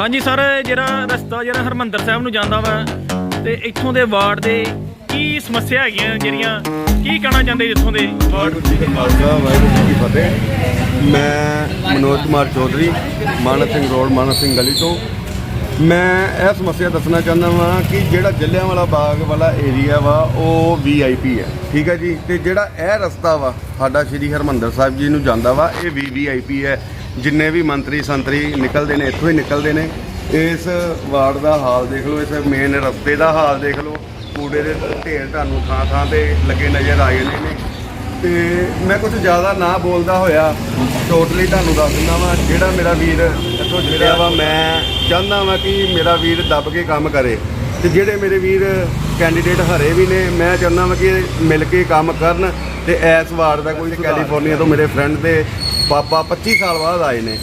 ਹਾਂਜੀ ਸਰ, ਜਿਹੜਾ ਰਸਤਾ ਜਿਹੜਾ ਹਰਮੰਦਰ ਸਾਹਿਬ ਨੂੰ ਜਾਂਦਾ ਵਾ ਤੇ ਇੱਥੋਂ ਦੇ ਵਾਰਡ ਦੇ ਕੀ ਸਮੱਸਿਆ ਹੈਗੀਆਂ ਜਿਹੜੀਆਂ, ਕੀ ਕਹਿਣਾ ਚਾਹੁੰਦੇ ਇੱਥੋਂ ਦੇ? ਵਾਰਡ ਵਾਹਿਗੁਰੂ ਜੀ ਖਾਲਸਾ ਵਾਹਿਗੁਰੂ ਜੀ ਕੀ ਫਤਿਹ। ਮੈਂ ਮਨੋਜ ਕੁਮਾਰ ਚੌਧਰੀ, ਮਾਨਸ ਸਿੰਘ ਰੋਡ, ਮਾਨਸ ਸਿੰਘ ਗਲੀ ਤੋਂ। ਮੈਂ ਇਹ ਸਮੱਸਿਆ ਦੱਸਣਾ ਚਾਹੁੰਦਾ ਵਾਂ ਕਿ ਜਿਹੜਾ ਜੱਲਿਆਂਵਾਲਾ ਬਾਗ ਵਾਲਾ ਏਰੀਆ ਵਾ, ਉਹ ਵੀਆਈਪੀ ਹੈ। ਠੀਕ ਹੈ ਜੀ? ਤੇ ਜਿਹੜਾ ਇਹ ਰਸਤਾ ਵਾ, ਸਾਡਾ ਸ਼੍ਰੀ ਹਰਮੰਦਰ ਸਾਹਿਬ ਜੀ ਨੂੰ ਜਾਂਦਾ ਵਾ, ਇਹ ਵੀ ਵੀਆਈਪੀ ਹੈ। ਜਿੰਨੇ ਵੀ ਮੰਤਰੀ ਸੰਤਰੀ ਨਿਕਲਦੇ ਨੇ ਇੱਥੋਂ ਹੀ ਨਿਕਲਦੇ ਨੇ। ਇਸ ਵਾਰਡ ਦਾ ਹਾਲ ਦੇਖ ਲਓ ਇਸ ਮੇਨ ਰਸਤੇ ਦਾ ਹਾਲ ਦੇਖ ਲਓ। ਕੂੜੇ ਦੇ ਢੇਰ ਤੁਹਾਨੂੰ ਥਾਂ ਥਾਂ ਤੇ ਲੱਗੇ ਨਜ਼ਰ ਆ ਜਾਂਦੇ ਨੇ। ਤੇ ਮੈਂ ਕੁਝ ਜ਼ਿਆਦਾ ਨਾ ਬੋਲਦਾ ਹੋਇਆ ਟੋਟਲੀ ਤੁਹਾਨੂੰ ਦੱਸ ਦਿੰਦਾ ਵਾਂ ਜਿਹੜਾ ਮੇਰਾ ਵੀਰ ਇੱਥੋਂ ਜਿਹੜਾ ਵਾ ਮੈਂ ਚਾਹੁੰਦਾ ਵਾਂ ਕਿ ਮੇਰਾ ਵੀਰ ਦੱਬ ਕੇ ਕੰਮ ਕਰੇ। ਤੇ ਜਿਹੜੇ ਮੇਰੇ ਵੀਰ ਕੈਂਡੀਡੇਟ ਹਰੇ ਵੀ ਨੇ ਮੈਂ ਚਾਹੁੰਦਾ ਵਾਂ ਕਿ ਮਿਲ ਕੇ ਕੰਮ ਕਰਨ ਤੇ ਐਸ ਵਾਰਡ ਦਾ ਕੋਈ ਕੈਲੀਫੋਰਨੀਆ ਤੋਂ ਮੇਰੇ ਫਰੈਂਡ ਦੇ ਪਾਪਾ 25 ਸਾਲ ਬਾਅਦ ਆਏ ਨੇ